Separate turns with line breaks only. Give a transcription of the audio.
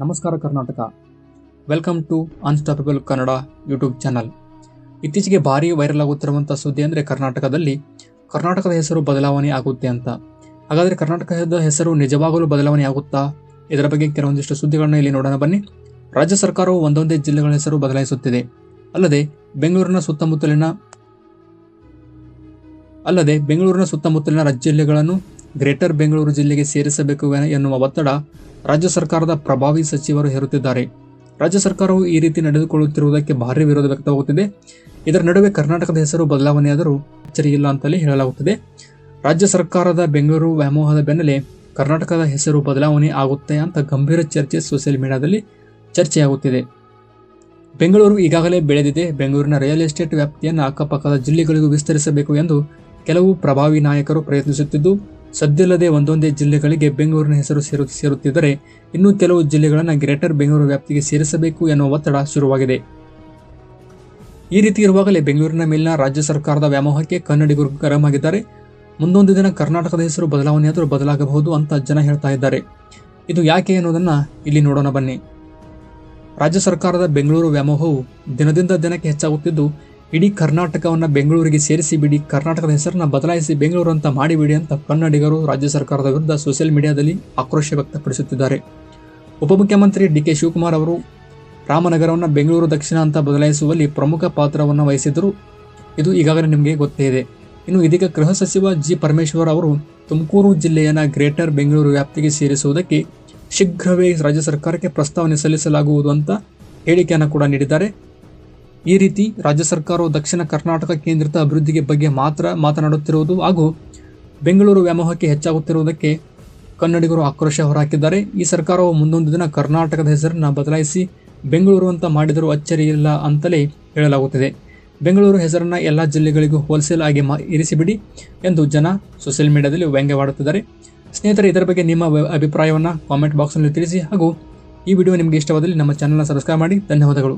ನಮಸ್ಕಾರ Karnataka. Welcome to unstoppable Kannada YouTube channel ಇತ್ತೀಚೆಗೆ ಭಾರಿ ವೈರಲ್ ಆಗುತ್ತಿರುವಂಥ ಸುದ್ದಿ ಅಂದರೆ ಕರ್ನಾಟಕದಲ್ಲಿ ಕರ್ನಾಟಕದ ಹೆಸರು ಬದಲಾವಣೆ ಆಗುತ್ತೆ ಅಂತ. ಹಾಗಾದರೆ ಕರ್ನಾಟಕದ ಹೆಸರು ನಿಜವಾಗಲೂ ಬದಲಾವಣೆ ಆಗುತ್ತಾ? ಇದರ ಬಗ್ಗೆ ಕೆಲವೊಂದಿಷ್ಟು ಸುದ್ದಿಗಳನ್ನ ಇಲ್ಲಿ ನೋಡೋಣ. ಬನ್ನಿ. ರಾಜ್ಯ ಸರ್ಕಾರವು ಒಂದೊಂದೇ ಜಿಲ್ಲೆಗಳ ಹೆಸರು ಬದಲಾಯಿಸುತ್ತಿದೆ. ಅಲ್ಲದೆ ಬೆಂಗಳೂರಿನ ಸುತ್ತಮುತ್ತಲಿನ ಅಲ್ಲದೆ ಬೆಂಗಳೂರಿನ ಸುತ್ತಮುತ್ತಲಿನ ರಾಜ್ಯ ಜಿಲ್ಲೆಗಳನ್ನು ಗ್ರೇಟರ್ ಬೆಂಗಳೂರು ಜಿಲ್ಲೆಗೆ ಸೇರಿಸಬೇಕು ಎನ್ನುವ ಒತ್ತಡ ರಾಜ್ಯ ಸರ್ಕಾರದ ಪ್ರಭಾವಿ ಸಚಿವರು ಹೇರುತ್ತಿದ್ದಾರೆ. ರಾಜ್ಯ ಸರ್ಕಾರವು ಈ ರೀತಿ ನಡೆದುಕೊಳ್ಳುತ್ತಿರುವುದಕ್ಕೆ ಭಾರಿ ವಿರೋಧ ವ್ಯಕ್ತವಾಗುತ್ತಿದೆ. ಇದರ ನಡುವೆ ಕರ್ನಾಟಕದ ಹೆಸರು ಬದಲಾವಣೆಯಾದರೂ ಅಚ್ಚರಿಯಿಲ್ಲ ಅಂತಲೇ ಹೇಳಲಾಗುತ್ತದೆ. ರಾಜ್ಯ ಸರ್ಕಾರದ ಬೆಂಗಳೂರು ವ್ಯಾಮೋಹದ ಬೆನ್ನಲ್ಲೇ ಕರ್ನಾಟಕದ ಹೆಸರು ಬದಲಾವಣೆ ಆಗುತ್ತೆ ಅಂತ ಗಂಭೀರ ಚರ್ಚೆ ಸೋಷಿಯಲ್ ಮೀಡಿಯಾದಲ್ಲಿ ಚರ್ಚೆಯಾಗುತ್ತಿದೆ. ಬೆಂಗಳೂರು ಈಗಾಗಲೇ ಬೆಳೆದಿದೆ. ಬೆಂಗಳೂರಿನ ರಿಯಲ್ ಎಸ್ಟೇಟ್ ವ್ಯಾಪ್ತಿಯನ್ನು ಅಕ್ಕಪಕ್ಕದ ಜಿಲ್ಲೆಗಳಿಗೂ ವಿಸ್ತರಿಸಬೇಕು ಎಂದು ಕೆಲವು ಪ್ರಭಾವಿ ನಾಯಕರು ಪ್ರಯತ್ನಿಸುತ್ತಿದ್ದು ಸದ್ದಿಲ್ಲದೆ ಒಂದೊಂದೇ ಜಿಲ್ಲೆಗಳಿಗೆ ಬೆಂಗಳೂರಿನ ಹೆಸರು ಸೇರು, ಸೇರುತ್ತಿದ್ದರೆ ಇನ್ನೂ ಕೆಲವು ಜಿಲ್ಲೆಗಳನ್ನು ಗ್ರೇಟರ್ ಬೆಂಗಳೂರು ವ್ಯಾಪ್ತಿಗೆ ಸೇರಿಸಬೇಕು ಎನ್ನುವ ಒತ್ತಡ ಶುರುವಾಗಿದೆ. ಈ ರೀತಿ ಇರುವಾಗಲೇ ಬೆಂಗಳೂರಿನ ಮೇಲಿನ ರಾಜ್ಯ ಸರ್ಕಾರದ ವ್ಯಾಮೋಹಕ್ಕೆ ಕನ್ನಡಿಗರು ಗರಂ ಆಗಿದ್ದಾರೆ. ಮುಂದೊಂದು ದಿನ ಕರ್ನಾಟಕದ ಹೆಸರು ಬದಲಾವಣೆಯಾದರೂ ಬದಲಾಗಬಹುದು ಅಂತ ಜನ ಹೇಳ್ತಾ ಇದ್ದಾರೆ. ಇದು ಯಾಕೆ ಅನ್ನೋದನ್ನ ಇಲ್ಲಿ ನೋಡೋಣ ಬನ್ನಿ. ರಾಜ್ಯ ಸರ್ಕಾರದ ಬೆಂಗಳೂರು ವ್ಯಾಮೋಹವು ದಿನದಿಂದ ದಿನಕ್ಕೆ ಹೆಚ್ಚಾಗುತ್ತಿದ್ದು ಇಡೀ ಕರ್ನಾಟಕವನ್ನು ಬೆಂಗಳೂರಿಗೆ ಸೇರಿಸಿ ಬಿಡಿ, ಕರ್ನಾಟಕದ ಹೆಸರನ್ನ ಬದಲಾಯಿಸಿ ಬೆಂಗಳೂರು ಅಂತ ಮಾಡಿಬಿಡಿ ಅಂತ ಕನ್ನಡಿಗರು ರಾಜ್ಯ ಸರ್ಕಾರದ ವಿರುದ್ಧ ಸೋಷಿಯಲ್ ಮೀಡಿಯಾದಲ್ಲಿ ಆಕ್ರೋಶ ವ್ಯಕ್ತಪಡಿಸುತ್ತಿದ್ದಾರೆ. ಉಪಮುಖ್ಯಮಂತ್ರಿ ಡಿ ಕೆ ಶಿವಕುಮಾರ್ ಅವರು ರಾಮನಗರವನ್ನು ಬೆಂಗಳೂರು ದಕ್ಷಿಣ ಅಂತ ಬದಲಾಯಿಸುವಲ್ಲಿ ಪ್ರಮುಖ ಪಾತ್ರವನ್ನು ವಹಿಸಿದ್ದರು. ಇದು ಈಗಾಗಲೇ ನಿಮಗೆ ಗೊತ್ತೇ ಇದೆ. ಇನ್ನು ಇದೀಗ ಗೃಹ ಸಚಿವ ಜಿ ಪರಮೇಶ್ವರ್ ಅವರು ತುಮಕೂರು ಜಿಲ್ಲೆಯನ್ನು ಗ್ರೇಟರ್ ಬೆಂಗಳೂರು ವ್ಯಾಪ್ತಿಗೆ ಸೇರಿಸುವುದಕ್ಕೆ ಶೀಘ್ರವೇ ರಾಜ್ಯ ಸರ್ಕಾರಕ್ಕೆ ಪ್ರಸ್ತಾವನೆ ಸಲ್ಲಿಸಲಾಗುವುದು ಅಂತ ಹೇಳಿಕೆಯನ್ನು ಕೂಡ ನೀಡಿದ್ದಾರೆ. ಈ ರೀತಿ ರಾಜ್ಯ ಸರ್ಕಾರವು ದಕ್ಷಿಣ ಕರ್ನಾಟಕ ಕೇಂದ್ರಿತ ಅಭಿವೃದ್ಧಿಗೆ ಬಗ್ಗೆ ಮಾತ್ರ ಮಾತನಾಡುತ್ತಿರುವುದು ಹಾಗೂ ಬೆಂಗಳೂರು ವ್ಯಾಮೋಹಕ್ಕೆ ಹೆಚ್ಚಾಗುತ್ತಿರುವುದಕ್ಕೆ ಕನ್ನಡಿಗರು ಆಕ್ರೋಶ ಹೊರಹಾಕಿದ್ದಾರೆ. ಈ ಸರ್ಕಾರವು ಮುಂದೊಂದು ದಿನ ಕರ್ನಾಟಕದ ಹೆಸರನ್ನು ಬದಲಾಯಿಸಿ ಬೆಂಗಳೂರು ಅಂತ ಮಾಡಿದರೂ ಅಚ್ಚರಿಯಿಲ್ಲ ಅಂತಲೇ ಹೇಳಲಾಗುತ್ತಿದೆ. ಬೆಂಗಳೂರು ಹೆಸರನ್ನು ಎಲ್ಲ ಜಿಲ್ಲೆಗಳಿಗೂ ಹೋಲ್ಸೇಲ್ ಆಗಿ ಮಾ ಇರಿಸಿಬಿಡಿ ಎಂದು ಜನ ಸೋಷಿಯಲ್ ಮೀಡಿಯಾದಲ್ಲಿ ವ್ಯಂಗ್ಯವಾಡುತ್ತಿದ್ದಾರೆ. ಸ್ನೇಹಿತರೆ, ಇದರ ಬಗ್ಗೆ ನಿಮ್ಮ ಅಭಿಪ್ರಾಯವನ್ನು ಕಾಮೆಂಟ್ ಬಾಕ್ಸ್ನಲ್ಲಿ ತಿಳಿಸಿ ಹಾಗೂ ಈ ವಿಡಿಯೋ ನಿಮಗೆ ಇಷ್ಟವಾದಲ್ಲಿ ನಮ್ಮ ಚಾನಲ್ನ ಸಬ್ಸ್ಕ್ರೈಬ್ ಮಾಡಿ. ಧನ್ಯವಾದಗಳು.